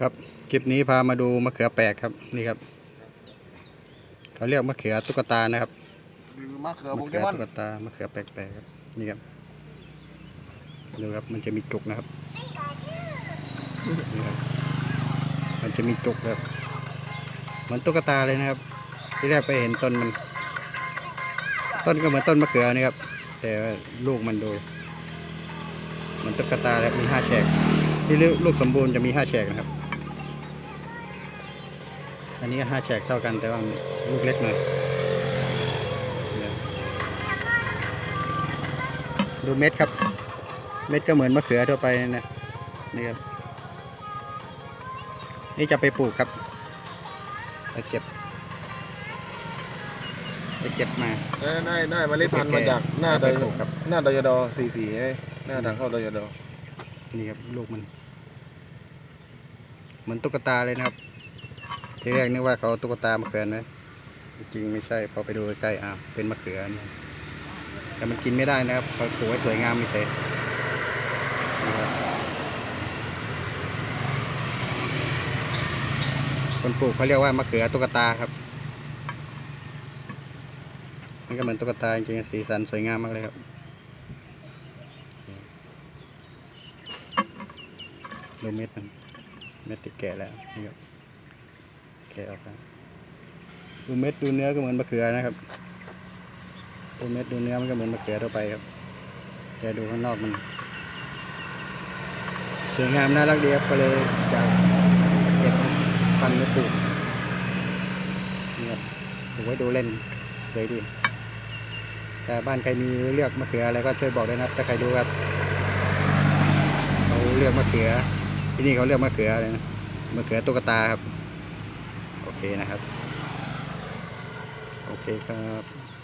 ครับคลิปนี้พามาดูมะเขือแปลกครับนี่ครับเขาเรียกมะเขือตุ๊กตานะครับมะเขือโปมะเกเขือมอนตุ๊กตามะเขือแปลกๆครับนี่ครับดูครับมันจะมีจุกนะครับนี่ครับมันจะมีจุกครับเหมันตุ๊กตาเลยนะครับ ที่แรกไปเห็นต้นมัน ต้นก็เหมือนต้นมะเขือนี่ครับ แต่ว่าลูกมันดูเหมันตุ๊กตาแล้วมีห้าแฉกที่ลูกลูกสมบูรณ์จะมีห้าแฉกนะครับ อันนี้ห้าแฉกเท่ากันแต่ว่าลูกเล็กหน่อยเนี่ยดูเม็ดครับ เม็ดก็เหมือนมะเขือทั่วไปนั่นนะนี่ครับนี่จะไปปลูกครับไปเก็บไปเก็บมาได้ได้ได้เมล็ดพันธุ์มาจากหน้าเอาดไปอยปลูกครับหน้าดอยดอสี่สี่ไอ้หน้าทางเข้าดอยดอนี่ครับลูกมัน เหมือนตุ๊กตาเลยนะครับ ทีแรกนึกว่าเขาตุ๊กตามะเขือนะจริงไม่ใช่พอไปดูใกล้ๆอ้าวเป็นมะเขือนแต่มันกินไม่ได้นะครับเขาปลูกไว้สวยงามไม่ใช่นี่ครับคนปลูกเขาเรียกว่ามะเขือตุ๊กตาครับมันก็เหมือนตุ๊กตาจริงๆสีสันสวยงามมากเลยครับ ดูเม็ดมันเม็ดติดแก่แล้วนี่ครับ แก่ออกแล้วดูเม็ดดูเนื้อก็เหมือนมะเขือนะครับดูเม็ดดูเนื้อมันก็เหมือนมะเขือทั่วไปครับ แต่ดูข้างนอกมันสวยงามน่ารักดีครับก็เลยจะเก็บพันธุ์ไว้ปลูกนี่ครับปลูกไว้ดูเล่นสวยดีแต่บ้านใครมีเลือกมะเขืออะไรก็ช่วยบอกด้วยนะครับ ถ้าใครดูครับเขาเลือกมะเขือที่นี่เขาเรียกมะเขืออะไรนะมะเขือตุ๊กตาครับ นะครับ โอเคครับ